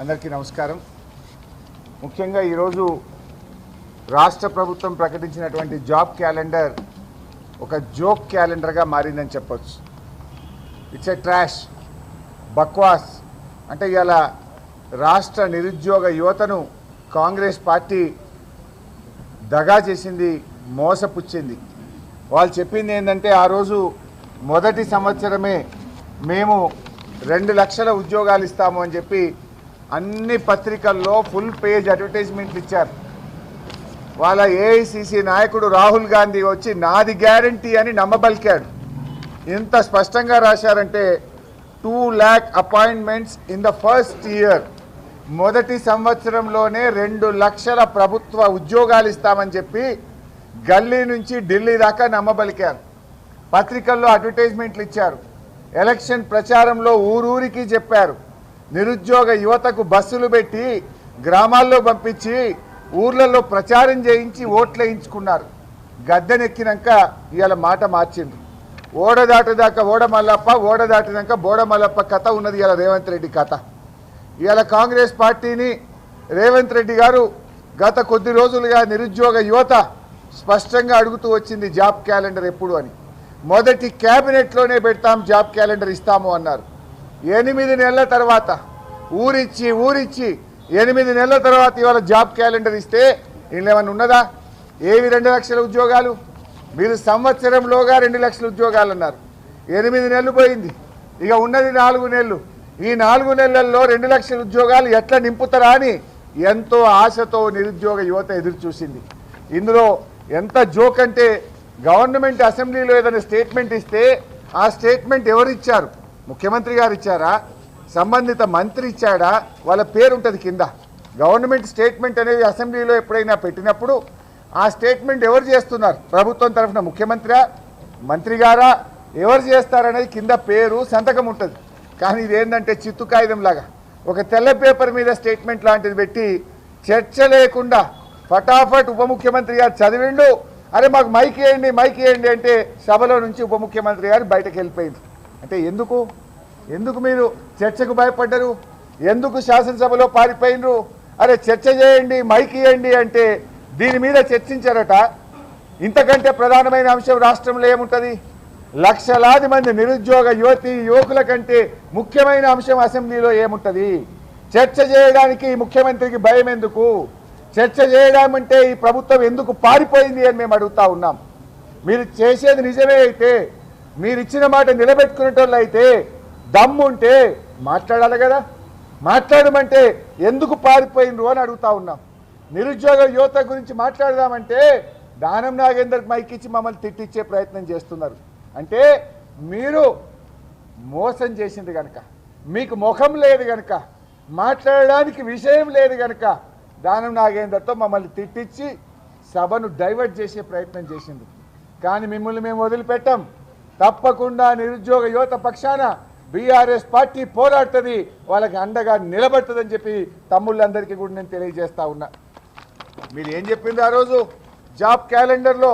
అందరికీ నమస్కారం. ముఖ్యంగా ఈరోజు రాష్ట్ర ప్రభుత్వం ప్రకటించినటువంటి జాబ్ క్యాలెండర్ ఒక జోక్ క్యాలెండర్గా మారిందని చెప్పొచ్చు. ఇట్స్ ఎ ట్రాష్ బక్వాస్. అంటే ఇలా రాష్ట్ర నిరుద్యోగ యువతను కాంగ్రెస్ పార్టీ దగా చేసింది మోసపుచ్చింది. వాళ్ళు చెప్పింది ఏంటంటే ఆ రోజు మొదటి సంవత్సరమే మేము రెండు లక్షల ఉద్యోగాలు ఇస్తాము అని చెప్పి అన్ని పత్రికల్లో ఫుల్ పేజ్ అడ్వర్టైజ్మెంట్లు ఇచ్చారు. వాళ్ళ ఏఐసిసి నాయకుడు రాహుల్ గాంధీ వచ్చి నాది గ్యారంటీ అని నమ్మబలికాడు. ఇంత స్పష్టంగా రాశారంటే two lakh appointments in the first year. మొదటి సంవత్సరంలోనే రెండు లక్షల ప్రభుత్వ ఉద్యోగాలు ఇస్తామని చెప్పి గల్లీ నుంచి ఢిల్లీ దాకా నమ్మబలికారు. పత్రికల్లో అడ్వర్టైజ్మెంట్లు ఇచ్చారు. ఎలక్షన్ ప్రచారంలో ఊరూరికి చెప్పారు. నిరుద్యోగ యువతకు బస్సులు పెట్టి గ్రామాల్లో పంపించి ఊర్లలో ప్రచారం చేయించి ఓట్లు వేయించుకున్నారు. గద్దెనెక్కినాక ఇవాళ మాట మార్చిండ్రు. ఓడ దాటిదాకా ఓడమల్లప్ప ఓడ దాటినాక బోడమల్లప్ప కథ ఉన్నది ఇవాళ రేవంత్ రెడ్డి కథ. ఇవాళ కాంగ్రెస్ పార్టీని రేవంత్ రెడ్డి గారు గత కొద్ది రోజులుగా నిరుద్యోగ యువత స్పష్టంగా అడుగుతూ వచ్చింది జాబ్ క్యాలెండర్ ఎప్పుడు అని. మొదటి క్యాబినెట్లోనే పెడతాం జాబ్ క్యాలెండర్ ఇస్తాము అన్నారు. ఎనిమిది నెలల తర్వాత ఊరిచ్చి ఊరిచ్చి ఎనిమిది నెలల తర్వాత ఇవాళ జాబ్ క్యాలెండర్ ఇస్తే ఇందులో ఉన్నదా? ఏవి రెండు లక్షల ఉద్యోగాలు? మీరు సంవత్సరంలోగా రెండు లక్షల ఉద్యోగాలు అన్నారు. ఎనిమిది నెలలు పోయింది. ఇక ఉన్నది నాలుగు నెలలు. ఈ నాలుగు నెలల్లో రెండు లక్షల ఉద్యోగాలు ఎట్లా నింపుతారా అని ఎంతో ఆశతో నిరుద్యోగ యువత ఎదురు చూసింది. ఇందులో ఎంత జోక్ అంటే గవర్నమెంట్ అసెంబ్లీలో ఏదైనా స్టేట్మెంట్ ఇస్తే ఆ స్టేట్మెంట్ ఎవరు ఇచ్చారు ముఖ్యమంత్రి గారు ఇచ్చారా? సంబంధిత మంత్రి ఇచ్చాడా? వాళ్ళ పేరు ఉంటుంది కింద. గవర్నమెంట్ స్టేట్మెంట్ అనేది అసెంబ్లీలో ఎప్పుడైనా పెట్టినప్పుడు ఆ స్టేట్మెంట్ ఎవరు చేస్తున్నారు? ప్రభుత్వం తరఫున ముఖ్యమంత్రి? మంత్రి గారా? ఎవరు చేస్తారనేది కింద పేరు సంతకం ఉంటుంది. కానీ ఇదేంటంటే చిత్తు కాగితం లాగా. ఒక తెల్ల పేపర్ మీద స్టేట్మెంట్ లాంటిది పెట్టి చర్చ లేకుండా ఫటాఫట్ ఉప ముఖ్యమంత్రి గారు చదివిండు అరే మాకు మైక్ వేయండి మైక్ వేయండి అంటే సభలో నుంచి ఉప ముఖ్యమంత్రి గారు బయటకు వెళ్ళిపోయింది. అంటే ఎందుకు? ఎందుకు మీరు చర్చకు భయపడ్డరు? ఎందుకు శాసనసభలో పారిపోయినరు? అరే చర్చ చేయండి మైక్ ఇవ్వండి అంటే దీని మీద చర్చించారట. ఇంతకంటే ప్రధానమైన అంశం రాష్ట్రంలో ఏముంటుంది? లక్షలాది మంది నిరుద్యోగ యువతి యువకుల కంటే ముఖ్యమైన అంశం అసెంబ్లీలో ఏముంటుంది? చర్చ చేయడానికి ముఖ్యమంత్రికి భయం ఎందుకు? చర్చ చేయడం అంటే ఈ ప్రభుత్వం ఎందుకు పారిపోయింది అని మేము అడుగుతా ఉన్నాం. మీరు చేసేది నిజమే అయితే మీరు ఇచ్చిన మాట నిలబెట్టుకునేటోళ్ళు అయితే దమ్ముంటే మాట్లాడాలి కదా? మాట్లాడమంటే ఎందుకు పారిపోయినరు అని అడుగుతా ఉన్నాం. నిరుద్యోగ యువత గురించి మాట్లాడదామంటే దానం నాగేందర్కి మైకిచ్చి మమ్మల్ని తిట్టించే ప్రయత్నం చేస్తున్నారు. అంటే మీరు మోసం చేసింది కనుక మీకు ముఖం లేదు కనుక మాట్లాడడానికి విషయం లేదు కనుక దానం నాగేందర్తో మమ్మల్ని తిట్టించి సభను డైవర్ట్ చేసే ప్రయత్నం చేసింది కానీ మిమ్మల్ని మేము వదిలిపెట్టాం. తప్పకుండా నిరుద్యోగ యువత పక్షాన బీఆర్ఎస్ పార్టీ పోరాడుతుంది వాళ్ళకి అండగా నిలబడుతుందని చెప్పి తమ్ముళ్ళందరికీ కూడా నేను తెలియజేస్తా ఉన్నా. మీరు ఏం చెప్పింది ఆ రోజు? జాబ్ క్యాలెండర్లో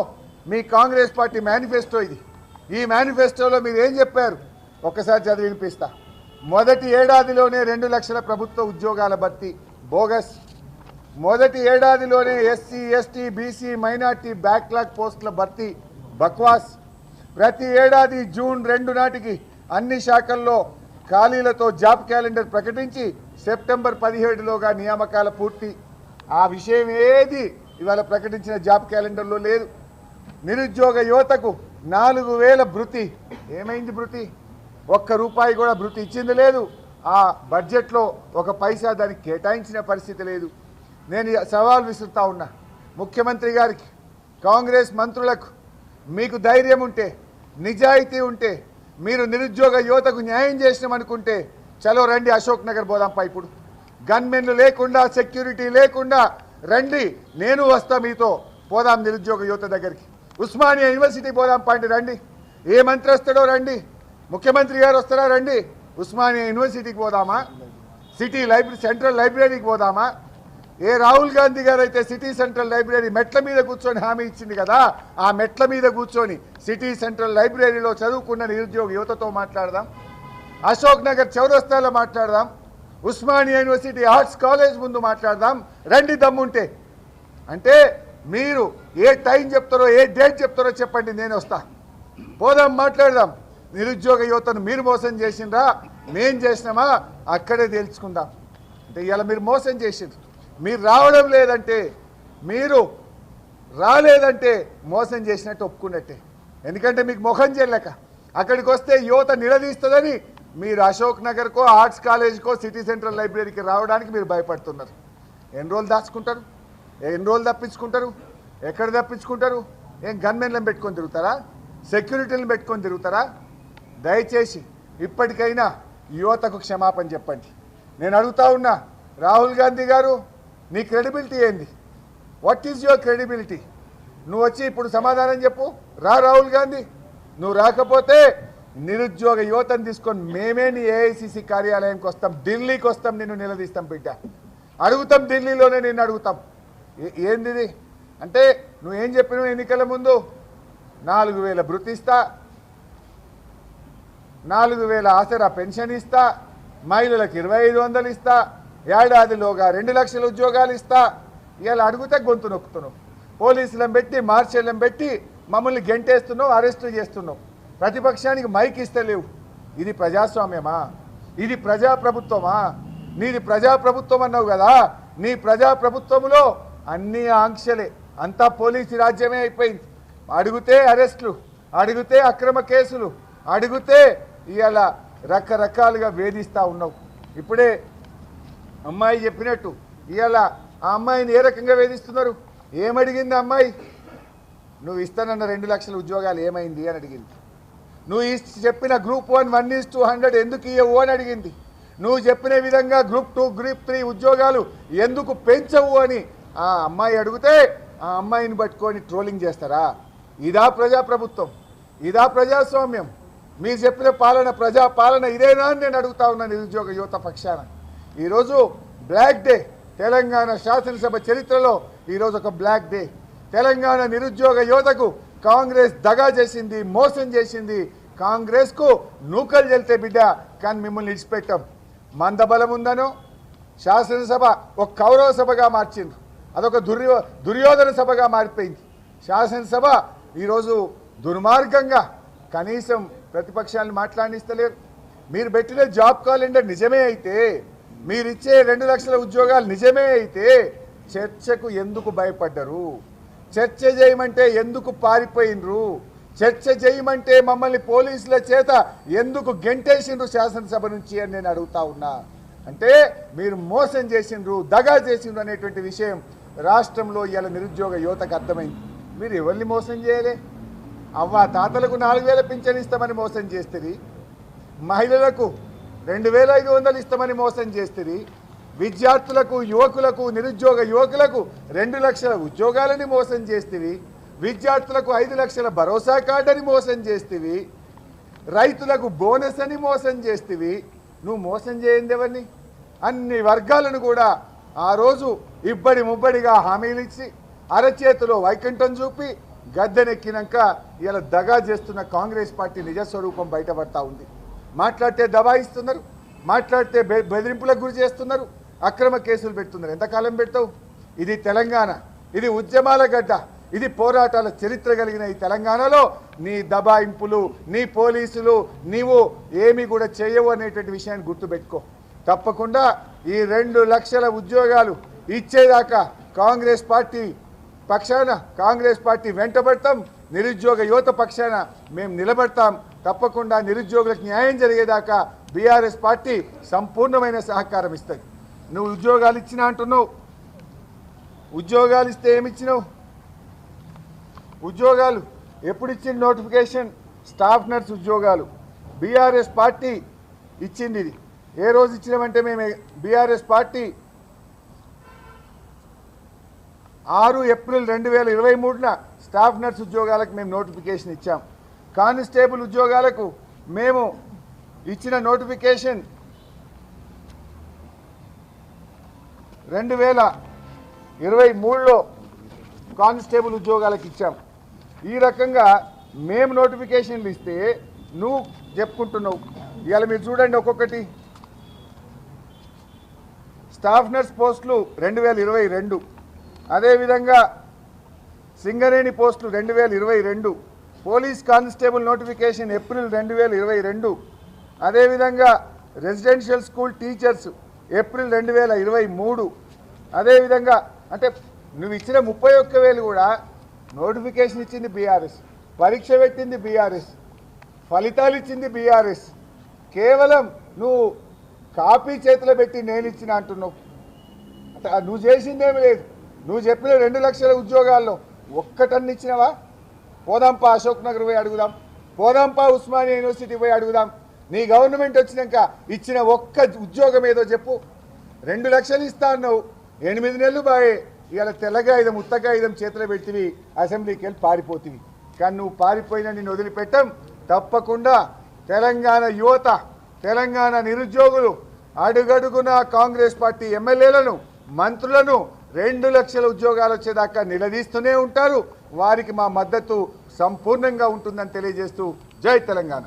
మీ కాంగ్రెస్ పార్టీ మేనిఫెస్టో ఇది. ఈ మేనిఫెస్టోలో మీరు ఏం చెప్పారు? ఒక్కసారి చదివి వినిపిస్తా. మొదటి ఏడాదిలోనే రెండు లక్షల ప్రభుత్వ ఉద్యోగాల భర్తీ. బోగస్. మొదటి ఏడాదిలోనే SC ST BC minority backlog పోస్టుల భర్తీ. బక్వాస్. ప్రతి ఏడాది జూన్ రెండు నాటికి అన్ని శాఖల్లో ఖాళీలతో జాబ్ క్యాలెండర్ ప్రకటించి సెప్టెంబర్ పదిహేడులోగా నియామకాల పూర్తి. ఆ విషయం ఏది? ఇవాళ ప్రకటించిన జాబ్ క్యాలెండర్లో లేదు. నిరుద్యోగ యువతకు నాలుగు వేల భృతి. ఏమైంది భృతి? ఒక్క రూపాయి కూడా భృతి ఇచ్చింది లేదు. ఆ బడ్జెట్లో ఒక పైసా దానికి కేటాయించిన పరిస్థితి లేదు. నేను సవాల్ విసురుతా ఉన్నా. ముఖ్యమంత్రి గారికి కాంగ్రెస్ మంత్రులకు మీకు ధైర్యం ఉంటే నిజాయితీ ఉంటే మీరు నిరుద్యోగ యువతకు న్యాయం చేసినామనుకుంటే చలో రండి అశోక్ నగర్ పోదాంపా ఇప్పుడు. గన్మెన్లు లేకుండా సెక్యూరిటీ లేకుండా రండి నేను వస్తా మీతో. పోదాం నిరుద్యోగ యువత దగ్గరికి. ఉస్మానియా యూనివర్సిటీ పోదాం పాండి రండి. ఏ మంత్రి వస్తాడో రండి. ముఖ్యమంత్రి గారు వస్తారా రండి. ఉస్మానియా యూనివర్సిటీకి పోదామా? సిటీ లైబ్రరీ సెంట్రల్ లైబ్రరీకి పోదామా? ఏ రాహుల్ గాంధీ గారు అయితే సిటీ సెంట్రల్ లైబ్రరీ మెట్ల మీద కూర్చొని హామీ ఇచ్చింది కదా ఆ మెట్ల మీద కూర్చొని సిటీ సెంట్రల్ లైబ్రరీలో చదువుకున్న నిరుద్యోగ యువతతో మాట్లాడదాం అశోక్ నగర్ చౌరస్తాలో మాట్లాడదాం ఉస్మానియా యూనివర్సిటీ ఆర్ట్స్ కాలేజ్ ముందు మాట్లాడదాం రండి దమ్ముంటే. అంటే మీరు ఏ టైం చెప్తారో ఏ డేట్ చెప్తారో చెప్పండి నేను వస్తా. పోదాం మాట్లాడదాం. నిరుద్యోగ యువతను మీరు మోసం చేసిండ్రా మేం చేసినామా అక్కడే తెలుసుకుందాం అంటే ఇలా మీరు మోసం చేసిండ్రు. మీరు రావడం లేదంటే మీరు రాలేదంటే మోసం చేసినట్టు ఒప్పుకున్నట్టే. ఎందుకంటే మీకు ముఖం చెల్లక. అక్కడికి వస్తే యువత నిలదీస్తుందని మీరు అశోక్ నగర్కో ఆర్ట్స్ కాలేజ్కో సిటీ సెంట్రల్ లైబ్రరీకి రావడానికి మీరు భయపడుతున్నారు. ఎన్ని రోజులు దాచుకుంటారు? ఎన్ని రోజులు తప్పించుకుంటారు? ఎక్కడ తప్పించుకుంటారు? ఏం గన్మెన్లను పెట్టుకొని తిరుగుతారా? సెక్యూరిటీలను పెట్టుకొని తిరుగుతారా? దయచేసి ఇప్పటికైనా యువతకు క్షమాపణ చెప్పండి. నేను అడుగుతా ఉన్నా రాహుల్ గాంధీ గారు నీ క్రెడిబిలిటీ ఏంది? వాట్ ఈజ్ యువర్ క్రెడిబిలిటీ నువ్వు వచ్చి ఇప్పుడు సమాధానం చెప్పు. రా రాహుల్ గాంధీ. నువ్వు రాకపోతే నిరుద్యోగ యువతను తీసుకొని మేమే నీ ఏఐసిసి కార్యాలయానికి వస్తాం. ఢిల్లీకి వస్తాం నిన్ను నిలదీస్తాం బిడ్డ. అడుగుతాం ఢిల్లీలోనే నిన్ను అడుగుతాం. ఏ- ఏంది అంటే నువ్వేం చెప్పినావు ఎన్నికల ముందు? నాలుగు వేల బృతిస్తా నాలుగు వేల ఆసరా పెన్షన్ ఇస్తా. మహిళలకు ఇరవై ఐదు వందలు ఇస్తా. ఏడాదిలోగా రెండు లక్షల ఉద్యోగాలు ఇస్తా. ఇలా అడిగితే గొంతు నొక్కుతున్నావు. పోలీసులను పెట్టి మార్షల్ని పెట్టి మమ్మల్ని గెంటేస్తున్నావు అరెస్టు చేస్తున్నావు. ప్రతిపక్షానికి మైక్ ఇస్తలేవు ఇది ప్రజాస్వామ్యమా? ఇది ప్రజాప్రభుత్వమా? నీది ప్రజాప్రభుత్వం అన్నావు కదా? నీ ప్రజాప్రభుత్వంలో అన్ని ఆంక్షలే. అంతా పోలీసు రాజ్యమే అయిపోయింది. అడిగితే అరెస్టులు అడిగితే అక్రమ కేసులు అడిగితే ఇవాళ రకరకాలుగా వేధిస్తూ ఉన్నావు. ఇప్పుడే అమ్మాయి చెప్పినట్టు. ఇవాళ ఆ అమ్మాయిని ఏ రకంగా వేధిస్తున్నారు? ఏమడిగింది అమ్మాయి? నువ్వు ఇస్తానన్న రెండు లక్షల ఉద్యోగాలు ఏమైంది అని అడిగింది. నువ్వు ఈ చెప్పిన group one one is two hundred ఎందుకు ఇవ్వవు అని అడిగింది. నువ్వు చెప్పిన విధంగా గ్రూప్ టూ గ్రూప్ త్రీ ఉద్యోగాలు ఎందుకు పెంచవు అని ఆ అమ్మాయి అడిగితే ఆ అమ్మాయిని పట్టుకొని ట్రోలింగ్ చేస్తారా? ఇదా ప్రజాప్రభుత్వం. ఇదా ప్రజాస్వామ్యం. మీరు చెప్పిన పాలన ప్రజా పాలన ఇదేనా అని నేను అడుగుతా ఉన్నా నిరుద్యోగ యువత పక్షాన. ఈరోజు బ్లాక్ డే. తెలంగాణ శాసనసభ చరిత్రలో ఈరోజు ఒక బ్లాక్ డే. తెలంగాణ నిరుద్యోగ యువతకు కాంగ్రెస్ దగా చేసింది మోసం చేసింది. కాంగ్రెస్కు నూకలు చెల్తే బిడ్డ కానీ మిమ్మల్ని విడిచిపెట్టాం. మందబలం ఉందనో? శాసనసభ ఒక కౌరవ సభగా మార్చింది. అదొక దుర్యో దుర్యోధన సభగా మారిపోయింది. శాసనసభ ఈరోజు దుర్మార్గంగా కనీసం ప్రతిపక్షాలను మాట్లాడిస్తలేరు. మీరు పెట్టిన జాబ్ క్యాలెండర్ నిజమే అయితే మీరిచ్చే రెండు లక్షల ఉద్యోగాలు నిజమే అయితే చర్చకు ఎందుకు భయపడ్డరు? చర్చ చేయమంటే ఎందుకు పారిపోయినరు? చర్చ చేయమంటే మమ్మల్ని పోలీసుల చేత ఎందుకు గెంటేసిండ్రు శాసనసభ నుంచి అని నేను అడుగుతా ఉన్నా. అంటే మీరు మోసం చేసిండ్రు దగా చేసిండ్రు అనేటువంటి విషయం రాష్ట్రంలో ఇవాళ నిరుద్యోగ యువతకు అర్థమైంది. మీరు ఎవరిని మోసం చేయలే? అవ్వ తాతలకు నాలుగు వేల పింఛన్ ఇస్తామని మోసం చేస్తుంది. మహిళలకు రెండు వేల ఐదు వందలు ఇస్తామని మోసం చేస్తుంది విద్యార్థులకు యువకులకు నిరుద్యోగ యువకులకు రెండు లక్షల ఉద్యోగాలని మోసం చేస్తేవి విద్యార్థులకు ఐదు లక్షల భరోసా కార్డు అని మోసం చేస్తేవి రైతులకు బోనస్ అని మోసం చేస్తేవి నువ్వు మోసం చేయండి ఎవరిని? అన్ని వర్గాలను కూడా ఆ రోజు ఇబ్బడి ముబ్బడిగా హామీలు ఇచ్చి అరచేతిలో వైకుంఠం చూపి గద్దెనెక్కినాక ఇలా దగా చేస్తున్న కాంగ్రెస్ పార్టీ నిజస్వరూపం బయటపడతా ఉంది. మాట్లాడితే దబాయిస్తున్నారు మాట్లాడితే బె- బెదిరింపులకు గురి చేస్తున్నారు అక్రమ కేసులు పెడుతున్నారు. ఎంతకాలం పెడతావు? ఇది తెలంగాణ ఇది ఉద్యమాల గడ్డ ఇది పోరాటాల చరిత్ర కలిగిన ఈ తెలంగాణలో నీ దబాయింపులు నీ పోలీసులు నీవు ఏమి కూడా చేయవు అనేటువంటి విషయాన్ని గుర్తుపెట్టుకో. తప్పకుండా ఈ రెండు లక్షల ఉద్యోగాలు ఇచ్చేదాకా కాంగ్రెస్ పార్టీ పక్షాన కాంగ్రెస్ పార్టీ వెంటబడతాం నిరుద్యోగ యువత పక్షాన మేము నిలబడతాం. తప్పకుండా నిరుద్యోగులకు న్యాయం జరిగేదాకా బీఆర్ఎస్ పార్టీ సంపూర్ణమైన సహకారం ఇస్తుంది. నువ్వు ఉద్యోగాలు ఇచ్చినా అంటున్నావు. ఉద్యోగాలు ఇస్తే ఏమి ఇచ్చినావు ఉద్యోగాలు ఎప్పుడు ఇచ్చిన నోటిఫికేషన్? స్టాఫ్ నర్స్ ఉద్యోగాలు. బీఆర్ఎస్ పార్టీ ఇచ్చింది ఇది ఏ రోజు ఇచ్చినామంటే మేము బీఆర్ఎస్ పార్టీ ఆరు ఏప్రిల్ రెండు వేల ఇరవై మూడున స్టాఫ్ నర్స్ ఉద్యోగాలకు మేము నోటిఫికేషన్ ఇచ్చాం. కానిస్టేబుల్ ఉద్యోగాలకు మేము ఇచ్చిన నోటిఫికేషన్ రెండు వేల ఇరవై మూడులో కానిస్టేబుల్ ఉద్యోగాలకు ఇచ్చాం. ఈ రకంగా మేము నోటిఫికేషన్లు ఇస్తే నువ్వు చెప్పుకుంటున్నావు. ఇవాళ మీరు చూడండి ఒక్కొక్కటి. స్టాఫ్ నర్స్ పోస్టులు రెండు వేల ఇరవై రెండు. అదేవిధంగా సింగరేణి పోస్టులు రెండు వేల ఇరవై రెండు పోలీస్ కానిస్టేబుల్ నోటిఫికేషన్ ఏప్రిల్ రెండు వేల ఇరవై రెండు అదేవిధంగా రెసిడెన్షియల్ స్కూల్ టీచర్స్ ఏప్రిల్ రెండు వేల ఇరవై మూడు అదేవిధంగా అంటే నువ్వు ఇచ్చిన ముప్పై ఒక్క వేలు కూడా నోటిఫికేషన్ ఇచ్చింది బీఆర్ఎస్ పరీక్ష పెట్టింది బీఆర్ఎస్ ఫలితాలు ఇచ్చింది బీఆర్ఎస్. కేవలం నువ్వు కాపీ చేతిలో పెట్టి నేను ఇచ్చిన అంటున్నావు. అంటే నువ్వు చేసిందేమి లేదు. నువ్వు చెప్పిన రెండు లక్షల ఉద్యోగాల్లో ఒక్కటన్ని ఇచ్చినవా? పోదాంపా అశోక్ నగర్ పోయి అడుగుదాం. పోదాంపా ఉస్మానియా యూనివర్సిటీ పోయి అడుగుదాం. నీ గవర్నమెంట్ వచ్చినాక ఇచ్చిన ఒక్క ఉద్యోగం ఏదో చెప్పు. రెండు లక్షలు ఇస్తా అన్నావు. ఎనిమిది నెలలు బాయే. ఇవాళ తెల్లగాయుధం ఉత్తగాయుధం చేతిలో పెట్టివి. అసెంబ్లీకి వెళ్ళి పారిపోతివి. కానీ నువ్వు పారిపోయినా నిన్ను వదిలిపెట్టం. తప్పకుండా తెలంగాణ యువత తెలంగాణ నిరుద్యోగులు అడుగడుగున కాంగ్రెస్ పార్టీ ఎమ్మెల్యేలను మంత్రులను రెండు లక్షల ఉద్యోగాలు వచ్చేదాకా నిలదీస్తూనే ఉంటారు. వారికి మా మద్దతు సంపూర్ణంగా ఉంటుందని తెలియజేస్తూ జై తెలంగాణ.